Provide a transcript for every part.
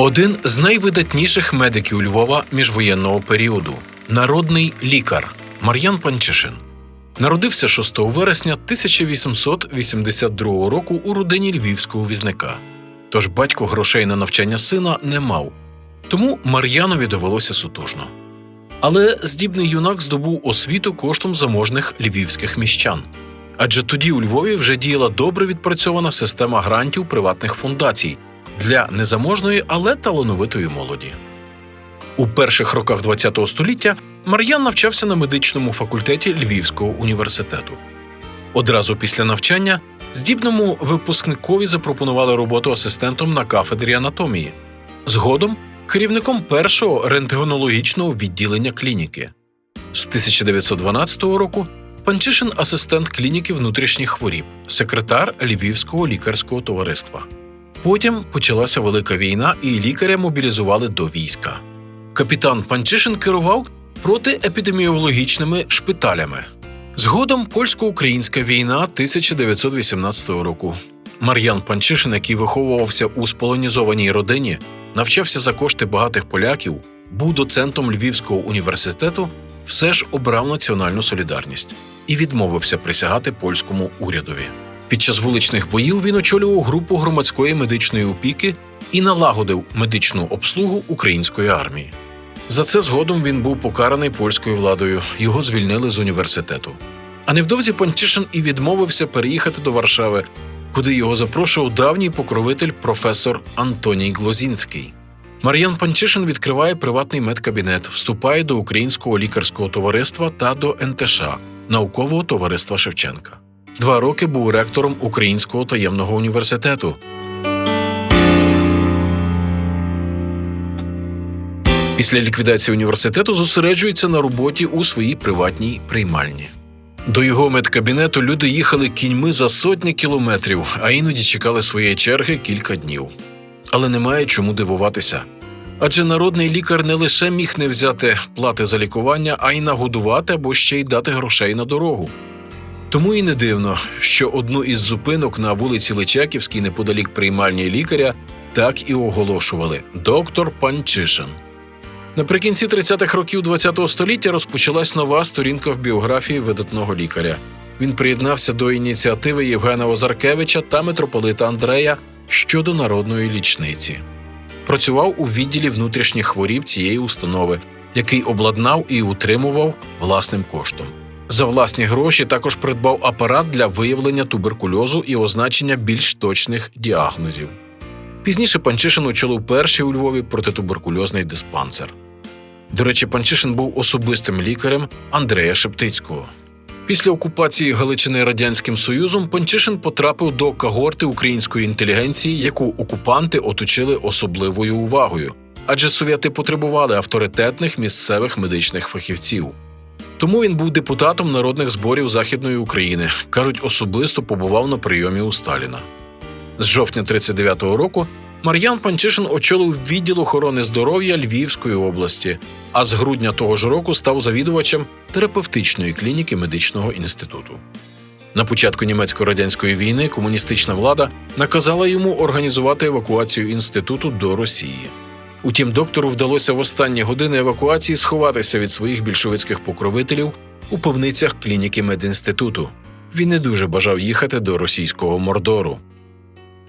один з найвидатніших медиків Львова міжвоєнного періоду народний лікар Мар'ян Панчишин. Народився 6 вересня 1882 року у родині львівського візника. Тож батько грошей на навчання сина не мав, тому Мар'янові довелося сутужно. Але здібний юнак здобув освіту коштом заможних львівських міщан. Адже тоді у Львові вже діяла добре відпрацьована система грантів приватних фундацій для незаможної, але талановитої молоді. У перших роках ХХ століття Мар'ян навчався на медичному факультеті Львівського університету. Одразу після навчання здібному випускникові запропонували роботу асистентом на кафедрі анатомії, згодом керівником першого рентгенологічного відділення клініки. З 1912 року Панчишин асистент клініки внутрішніх хворіб, секретар Львівського лікарського товариства. Потім почалася велика війна, і лікаря мобілізували до війська. Капітан Панчишин керував протиепідеміологічними шпиталями. Згодом польсько-українська війна 1918 року. Мар'ян Панчишин, який виховувався у сполонізованій родині, навчався за кошти багатих поляків, був доцентом Львівського університету, все ж обрав національну солідарність і відмовився присягати польському урядові. Під час вуличних боїв він очолював групу громадської медичної опіки і налагодив медичну обслугу української армії. За це згодом він був покараний польською владою, його звільнили з університету. А невдовзі Панчишин і відмовився переїхати до Варшави, куди його запрошував давній покровитель професор Антоній Глозінський. Мар'ян Панчишин відкриває приватний медкабінет, вступає до Українського лікарського товариства та до НТШ наукового товариства Шевченка. Два роки був ректором Українського таємного університету. Після ліквідації університету зосереджується на роботі у своїй приватній приймальні. До його медкабінету люди їхали кіньми за сотні кілометрів, а іноді чекали своєї черги кілька днів. Але немає чому дивуватися. Адже народний лікар не лише міг не взяти плати за лікування, а й нагодувати або ще й дати грошей на дорогу. Тому і не дивно, що одну із зупинок на вулиці Личаківській неподалік приймальні лікаря так і оголошували доктор Панчишин. Наприкінці 30-х років ХХ століття розпочалась нова сторінка в біографії видатного лікаря. Він приєднався до ініціативи Євгена Озаркевича та митрополита Андрея щодо народної лічниці. Працював у відділі внутрішніх хворіб цієї установи, який обладнав і утримував власним коштом. За власні гроші також придбав апарат для виявлення туберкульозу і означення більш точних діагнозів. Пізніше Панчишин очолив перший у Львові протитуберкульозний диспансер. До речі, Панчишин був особистим лікарем Андрея Шептицького. Після окупації Галичини Радянським Союзом Панчишин потрапив до когорти української інтелігенції, яку окупанти оточили особливою увагою, адже совєти потребували авторитетних місцевих медичних фахівців. Тому він був депутатом народних зборів Західної України. кажуть, особисто побував на прийомі у Сталіна. З жовтня 39-го року Мар'ян Панчишин очолив відділ охорони здоров'я Львівської області, а з грудня того ж року став завідувачем терапевтичної клініки медичного інституту. На початку німецько-радянської війни комуністична влада наказала йому організувати евакуацію інституту до Росії. Утім, доктору вдалося в останні години евакуації сховатися від своїх більшовицьких покровителів у пивницях клініки медінституту. Він не дуже бажав їхати до російського мордору.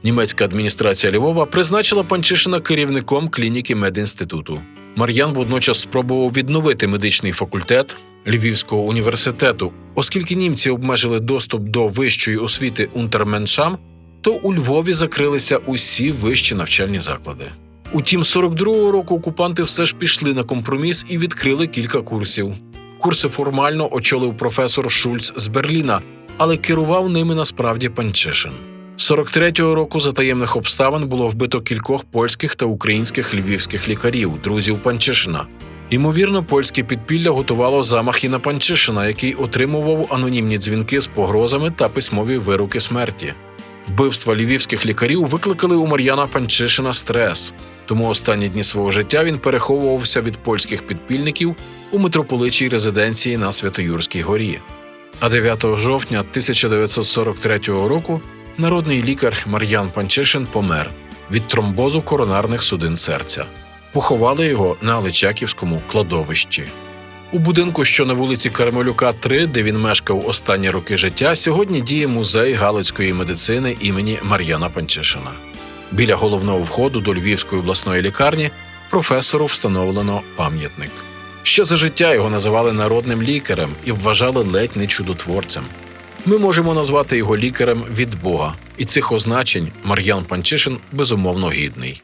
Німецька адміністрація Львова призначила Панчишина керівником клініки медінституту. Мар'ян водночас спробував відновити медичний факультет Львівського університету, оскільки німці обмежили доступ до вищої освіти унтерменшам, то у Львові закрилися усі вищі навчальні заклади. Утім, 42-го року окупанти все ж пішли на компроміс і відкрили кілька курсів. Курси формально очолив професор Шульц з Берліна, але керував ними насправді Панчишин. 43-го року за таємних обставин було вбито кількох польських та українських львівських лікарів, друзів Панчишина. Ймовірно, польське підпілля готувало замах і на Панчишина, який отримував анонімні дзвінки з погрозами та письмові вируки смерті. Вбивства львівських лікарів викликали у Мар'яна Панчишина стрес, тому останні дні свого життя він переховувався від польських підпільників у митрополичій резиденції на Святоюрській горі. А 9 жовтня 1943 року народний лікар Мар'ян Панчишин помер від тромбозу коронарних судин серця. Поховали його на Личаківському кладовищі. У будинку, що на вулиці Кармелюка, 3, де він мешкав останні роки життя, сьогодні діє музей галицької медицини імені Мар'яна Панчишина. Біля головного входу до Львівської обласної лікарні професору встановлено пам'ятник. Ще за життя його називали народним лікарем і вважали ледь не чудотворцем. Ми можемо назвати його лікарем від Бога, і цих означень Мар'ян Панчишин безумовно гідний.